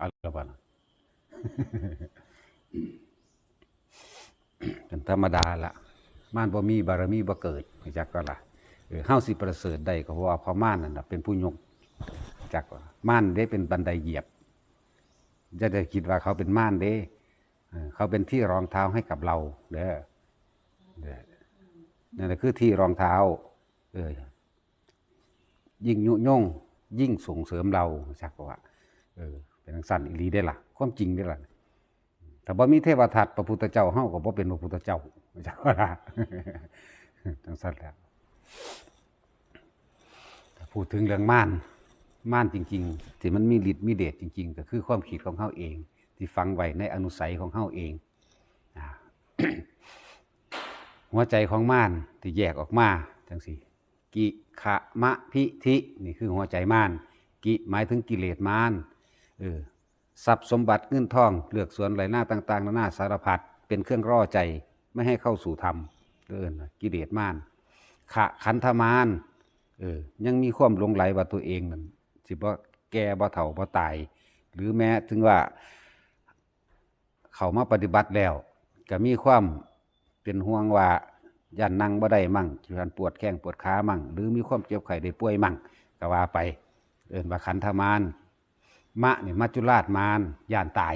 อาละบ่ล่ะเป็นธรรมดาละม่านบ่มีบารมีบ่เกิดจักก็ล่ะเออเฮาสิประเสริฐได้ก็เพราะว่าพอม่านนั่นน่ะเป็นผู้ยกจักม่านได้เป็นบันไดเหยียบ จะได้คิดว่าเขาเป็นม่านเด้ เขาเป็นที่รองเท้าให้กับเราเด้อเด้อนั่นแหละคือที่รองเท้า เออยิ่งยุยงยิ่งส่งเสริมเราจักว่าเออ เป็นทังสั้นอีหลีได้ล่ะ ความจริงได้ล่ะถ้าบ่มีเทวทัตพระพุทธเจ้าเฮาก็บ่เป็นพระพุทธเจ้าจักว่าล่ะทังสั้นแล้วถ้าพูดถึงเรื่องม่านม่านจริง ๆ ที่มันมีฤทธิ์มีเดชจริง ๆ ก็คือความคิดของเฮาเอง ที่ฝังไว้ในอนุสัยของเฮาเองหัวใจของม่านที่แยกออกมาจังสี่กิขะมะพิธินี่คือหัวใจม่าน กิหมายถึงกิเลสม่าน เออทรัพย์สมบัติเงินทองเลือกสวนไหลหน้าต่างๆนานาสารพัดเป็นเครื่องร่อใจไม่ให้เข้าสู่ธรรมเอินว่ากิเลสม่านขะขันธมานเออยังมีความหลงไหลว่าตัวเองนั่นสิบ่แก่บ่เฒ่าบ่ตาย หรือแม้ถึงว่า เขามาปฏิบัติแล้ว ก็มีความเป็นห่วงว่าย่านนั่งบ่ได้มั่งย่านปวดแข้งปวดขามั่ง หรือมีความเจ็บไข้ได้ป่วยมั่งก็ว่าไป เอินว่าขันธมาน มะนี่มัจจุราชมานย่านตาย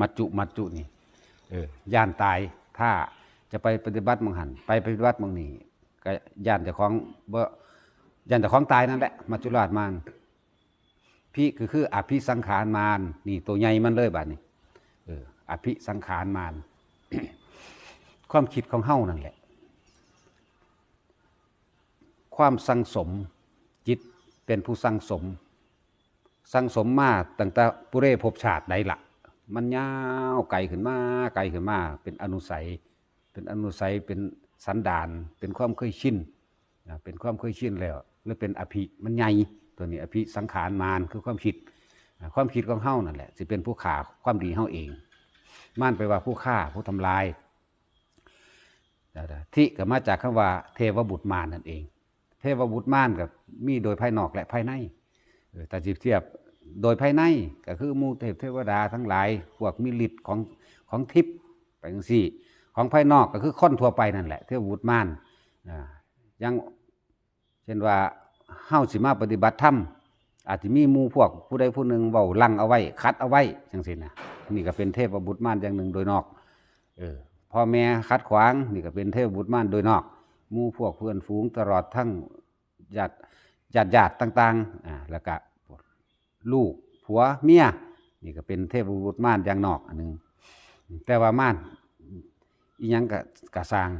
มัจจุมัจจุนี่เออย่านตายถ้าจะไปปฏิบัติมังหันไปปฏิบัติมังนี่ก็ย่านเจ้าของบ่ย่านเจ้าของตายนั่นแหละมัจจุราชมานพี่คือคืออภิสังขารมานนี่ตัวใหญ่มันเลยบัดนี้เอออภิสังขารมานความคิดของเฮ้านั่นแหละ ความสังสมจิตเป็นผู้สังสม สังสมมาตั้งแต่ปุเรภพชาติใดละมันยาวไกลขึ้นมาไกลขึ้นมา เป็นอนุสัย เป็นอนุสัยเป็นสันดาน เป็นความเคยชินนะเป็นความเคยชินแล้วหรือเป็นอภิมันใหญ่ตัวนี้อภิสังขารมานคือความคิด ความคิดของเฮ้านั่นแหละสิเป็นผู้ขาความดีเฮ้าเองม่านไปว่าผู้ฆ่าผู้ทำลายที่ก็มาจากคำว่า เทวบุตรมารนั่นเอง เทวบุตรมารกับมีโดยภายนอกและภายในแต่จิบเทียบ โดยภายในก็คือมูเทพเทวดาทั้งหลาย พวกมิลิตของของทิพย์ไปจังซี่ ของภายนอกก็คือคนทั่วไปนั่นแหละ เทวบุตรมารอ่ายังเช่นว่าเฮาสิมาปฏิบัติธรรมอาจจะมีมูพวกผู้ใดผู้หนึ่งเบาลังเอาไว้ คัดเอาไว้จังสินะนี่ก็เป็นเทพบุตรม่านอย่างหนึ่งโดยนอกเออพ่อแม่คัดขวางนี่ก็เป็นเทพบุตรม่านโดยนอกมูพวกเพื่อนฝูงตลอดทั้งญาติญาติญาติต่างๆอ่าแล้วก็ ลูกผัวเมียนี่ก็เป็นเทพบุตรม่านอย่างนอกอันหนึ่งแต่ว่าม่านอีหยังกะกะสร้าง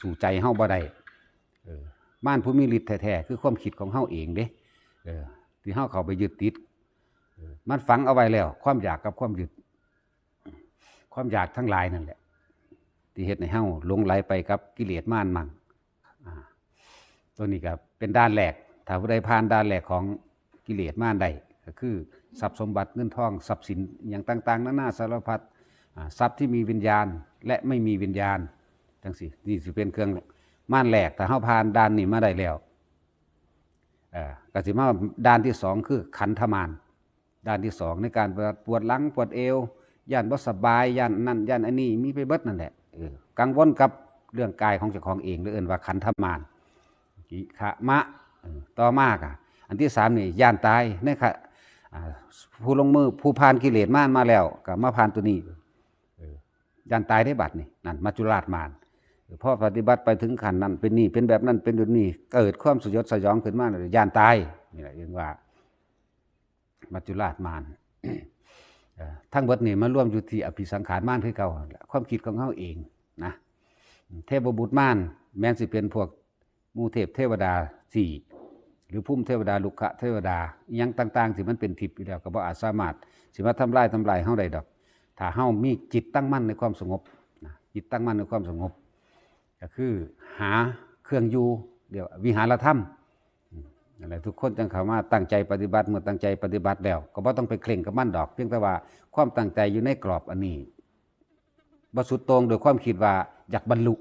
สู่ใจเฮาบ่ได้ม่านผู้มีฤทธิ์แท้ๆคือความคิดของเฮาเองเด้ที่เฮาเข้าไปยึดติดมันฝังเอาไว้แล้ว ความอยากกับความยึด ความอยากทั้งหลายนั่นแหละ ที่เฮ็ดให้เฮาหลงไหลไปกับกิเลสม่านมั่งอ่าตัวนี้ก็เป็นด้านแรกถ้าผู้ใดผ่านด้านแรกของกิเลสม่านใด ก็คือทรัพย์สมบัติเงินทองทรัพย์สินอย่างต่างๆนานาสารพัดทรัพย์ที่มีวิญญาณและไม่มีวิญญาณจังสินี่สิเป็นเครื่องม่านแรกถ้าเฮาผ่านด้านนี้มาได้แล้วกสิมาด้านที่สองคือขันธมานด้านที่สองในการปวดหลังปวดเอวย่านบ่สบายย่านนั่นย่านอันนี้มีไปเบิดนั่นแหละออกังวลกับเรื่องกายของเจ้าของเองหรือเอื่นว่าขันธมานกิขะมะต่อมากอะอันที่สามนี่ย่านตายนี่ค่ะ ผู้ลงมือผู้ผ่านกิเลสมานมาแล้วก็มาผ่านตัวนี้ย่านตายได้บัดนี่นั่นมัจจุราชมานพอปฏิบัติไปถึงขันนั้นเป็นนี่เป็นแบบนั้นเป็นแบบนี้เกิดความสยดสยองขึ้นมาเลยยานตายนี่แหละเรียกว่า มัจจุราชมารเอ่อทั้งเบิดนี่มาร่วมอยู่ที่อภิสังขารมารคือเก่าความคิดของเขาเองนะเทพบุตรมารแม้นสิเป็นพวกมูเทพเทวดาสี่ หรือพุ่มเทวดาลุกะเทวดายังต่างๆสิมันเป็นทิพย์อยู่แล้วก็บ่อาจสามารถสิมาทำลายทำลายเฮาได้ดอก ถ้าเฮามีจิตตั้งมั่นในความสงบนะจิตตั้งมั่นในความสงบ ก็คือหาเครื่องอยู่เดี๋ยววิหารธรรมอืมนั่นแหละทุกคนจังเขามาตั้งใจปฏิบัติเมื่อตั้งใจปฏิบัติแล้ว ก็บ่ต้องไปเคร่งกับมั่นดอก เพียงแต่ว่าความตั้งใจอยู่ในกรอบอันนี้บ่สุดตรงโดยความคิดว่าอยากบรรลุ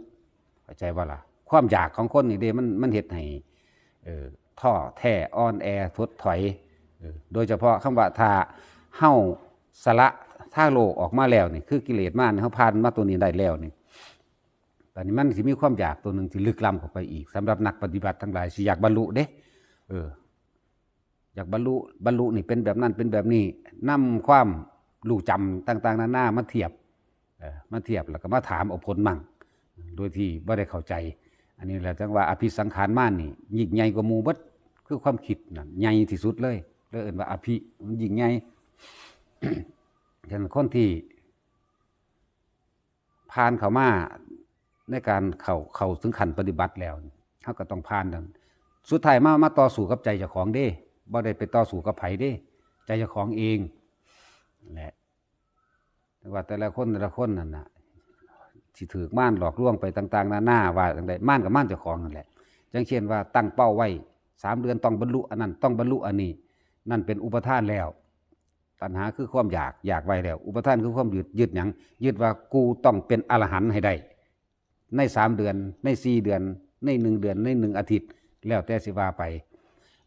เข้าใจว่าล่ะความอยากของคนนี่เด้มันมันเฮ็ดให้เอ่อ ท่อแท้อ่อนแอทุดถอย โดยเฉพาะคำว่าถ้าเฮาสละท่าโลกออกมาแล้วนี่คือกิเลสมานี่เฮาผ่านมาตัวนี้ได้แล้วนี่ตอนนี้มันสิมีความอยากตัวหนึ่งที่ลึกล้ำเข้าไปอีกสำหรับนักปฏิบัติทั้งหลายสิอยากบรรลุเด้เอออยากบรรลุบรรลุนี่เป็นแบบนั้นเป็นแบบนี้นำความรู้จำต่าง ๆนานามาเทียบเออมาเทียบแล้วก็มาถามเอาผลมั่ง โดยที่บ่ได้เข้าใจ อันนี้แหละจังว่าอภิสังขารมานนี่ยิ่งใหญ่กว่ามูบิด คือความคิดนั่นใหญ่ที่สุดเลยเลยเอิ้นว่าอภิมันยิ่งใหญ่ฉะนั้นคนที่ผ่านเขามาในการเข้าเข้าถึงขันปฏิบัติแล้วเขาก็ต้องผ่านนั้นสุดท้ายมามาต่อสู้กับใจเจ้าของเด้บ่ได้ไปต่อสู้กับไผเด้ ใจเจ้าของเองแหละแต่ว่าแต่ละคนแต่ละคนนั่นน่ะที่ถือม่านหลอกลวงไปต่าง ๆ นานาว่าจังใดม่านกับม่านเจ้าของนั่นแหละจังเช่นว่าตั้งเป้าไว้ สามเดือนต้องบรรลุอันนั้นต้องบรรลุอันนี้ นั่นเป็นอุปทานแล้วปัญหาคือความอยากอยากไว้แล้ว อุปทานคือความยึดยึดหยังยึดว่ากูต้องเป็นอรหันต์ให้ได้ ในสามเดือนในสี่เดือน ในหนึ่งเดือนในหนึ่งอาทิตย์ แล้วแต่สิว่าไป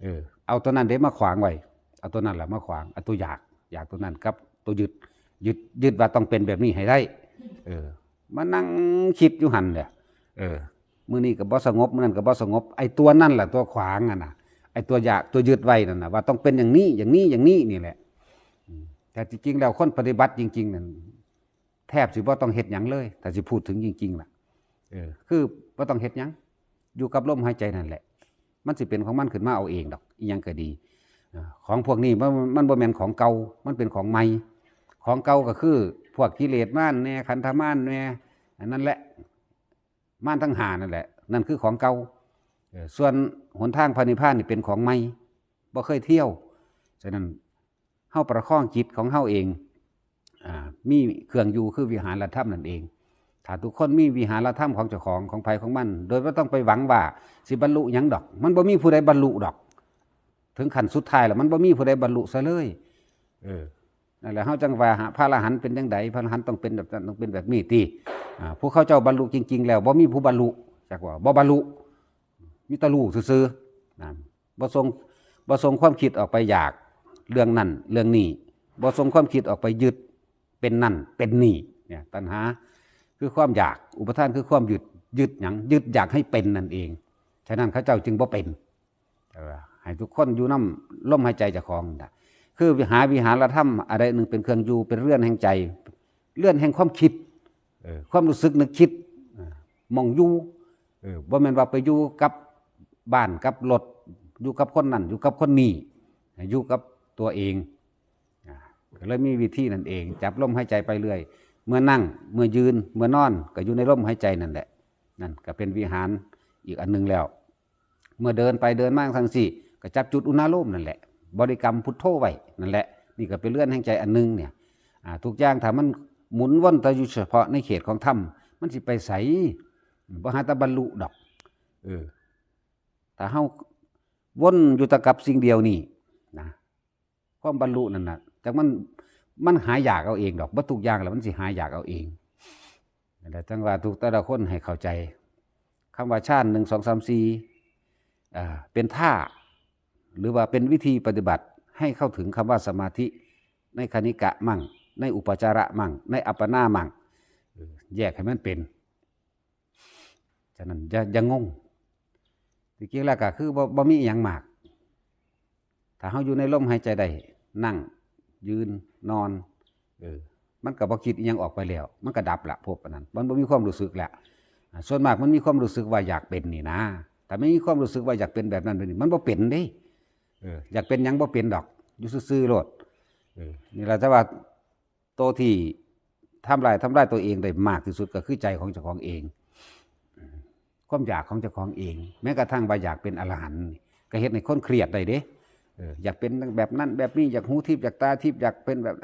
เออ เอาตัวนั้นเด้มาขวางไว้เอาตัวนั้นแหละมาขวางเอาตัวอยากอยากตัวนั้นกับ ตัวยึดยึดยึดว่าต้องเป็นแบบนี้ให้ได้ เออ มานั่งคิดอยู่หันเนี่ยเออ มือนี้ก็บ่สงบมือนั้นก็บ่สงบ ไอ้ตัวนั่นแหละตัวขวางอะนะไอ้ตัวอยากตัวยึดไว้นั่นน่ะว่าต้องเป็นอย่างนี้อย่างนี้อย่างนี้นี่แหละ แต่จริงๆแล้วคนปฏิบัติจริงๆนั่นแทบสิบ่ต้องเฮ็ดหยังเลยถ้าสิพูดถึงจริงๆล่ะเออคือบ่ต้องเฮ็ดหยังอยู่กับลมหายใจนั่นแหละ มันสิเป็นของมันขึ้นมาเอาเองดอกอีหยังก็ดีของพวกนี้มันมันบ่แม่นของเก่ามันเป็นของใหม่ของเก่าก็คือ พวกกิเลสม่านแน่ขันธม่านแน่อันนั่นแหละ ม่านทั้งหานั่นแหละ นั่นคือของเก่าส่วนหนทางพระนิพานนี่เป็นของใหม่บ่เคยเที่ยว ฉะนั้นเฮาประคองจิตของเฮาเองอ่ามีเครื่องอยู่คือวิหารธรรมนั่นเอง ถ้าทุกคนมีวิหารธรรมของเจ้าของของภัยของมัน โดยไม่ต้องไปหวังว่าสิบรรลุยังดอก มันบ่มีผู้ใดบรรลุดอก ถึงขั้นสุดท้ายแล้วมันบ่มีผู้ใดบรรลุซะเลย เออนั่นแหละเฮาจังว่าพระอรหันต์เป็นจังไดพระอรหันต์ต้องเป็นแบบนั้นต้องเป็นแบบนี้ติอ่า ผู้เข้าเจ้าบรรลุจริง ๆ แล้วบ่มีผู้บรรลุจักว่าบ่บรรลุมีแตะรู้ซื่อนั่นบ่ทรงบ่ทรงความคิดออกไปอยากเรื่องนั้นเรื่องนี้บ่ทรงความคิดออกไปยึดเป็นนั่นเป็นนี่เนี่ยตัณหาคือความอยากอุปทานคือความยึดยึดหยังยึดอยากให้เป็นนั่นเองฉะนั้นเขาเจ้าจึงบ่เป็นให้ทุกคนอยู่น้ำลมหายใจจ้าของนะคือวิหาวิหารธรรมอะไรหนึ่งเป็นเครื่องอยู่เป็นเรื่อนแห่งใจเลื่อนแห่งความคิด ความรู้สึกนึกคิดมองอยู่เออบ่แม่นว่าไปอยู่กับบ้านกับรถอยู่กับคนนั้นอยู่กับคนนี้อยู่กับตัวเองก็เลยมีวิธีนั่นเอง จับลมหายใจไปเรื่อย เมื่อนั่งเมื่อยืนเมื่อนอนก็อยู่ในลมหายใจนั่นแหละนั่นก็เป็นวิหารอีกอันหนึงแล้ว เมื่อเดินไปเดินมาทางสี่ ก็จับจุดอุณาโลมนั่นแหละ บริกรรมพุทโธไว้นั่นแหละ นี่ก็เป็นเลื่อนแห่งใจอันหนึงเนี่ยทุกอย่างถ้ามัน หมุนวนแต่อยู่เฉพาะในเขตของถ้ำมันสิไปใสบ่หาตะบรรลุดอก เออถ้าเฮาวนอยู่แตะกับสิ่งเดียวนี่นะความบรรลุนั่นนะจากมันมันหายอยากเอาเองดอกบ่ทุกอย่างแล้วมันสิหายอยากเอาเองนั่จังว่าทุกแต่ละคนให้เข้าใจคำว่าชาติหนึ่งสองสามสี่เป็นท่า หรือว่าเป็นวิธีปฏิบัติให้เข้าถึงคำว่าสมาธิในคณิกะมั่ง ในอุปจาระมั่งในอัปปนามั่งแยกให้มันเป็นฉะนั้นอย่าอย่างงจริงๆแล้วก็คือบ่บ่มีอย่างมาก ถ้าเฮาอยู่ในลมหายใจได้นั่ง ยืนนอนเออมันก็บ่คิดอหยังออกไปแล้ว มันก็ดับละพวกนั้น มันบ่มีความรู้สึกละส่วนมากมันมีความรู้สึกว่าอยากเป็นนี่นะแต่ไม่มีความรู้สึกว่าอยากเป็นแบบนั้นแบบนี้มันบ่เป็นเด้ออยากเป็นยังบ่เป็นดอกอยู่ซื่อๆโลดนี่แหละว่า ตวที่ทำลายทำลายตัวเองได้มากที่สุดก็คือใจของเจ้าของเอง ความอยากของเจ้าของเอง แม้กระทั่งว่าอยากเป็นอรหันต์ก็เฮ็ดให้คนเครียดได้เด้ออยากเป็นแบบนั้นแบบนี้อยากหูทิพย์อยากตาทิพย์อยากเป็นแบบ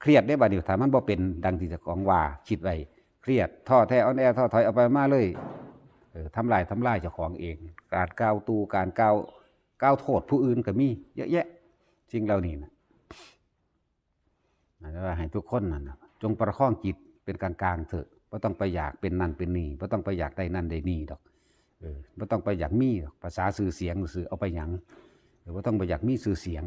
เครียดได้บัดนี้ถ้ามมันบ่เป็นดังที่เจ้าของว่าคิดไว้เครียดท้อแท้อ่อนแอท้อถอยเอาไปมาเลยเออทำลายทำลายเจ้าของเอง การก้าวตูการก้าวก้าวโทษผู้อื่นก็มีเยอะแยะสิ่งเหล่านี้นะนะ ว่าให้ทุกคนนั่นนะจงประคองจิตเป็นกลางๆเถอะไม่ต้องไปอยากเป็นนั่นเป็นนี่ไม่ต้องไปอยากได้นั่นได้นี่ดอกเออไม่ต้องไปอยากมีดอกภาษาสื่อเสียงสื่อเอาไปหยังหรือว่าต้องไปอยากมีสื่อเสียง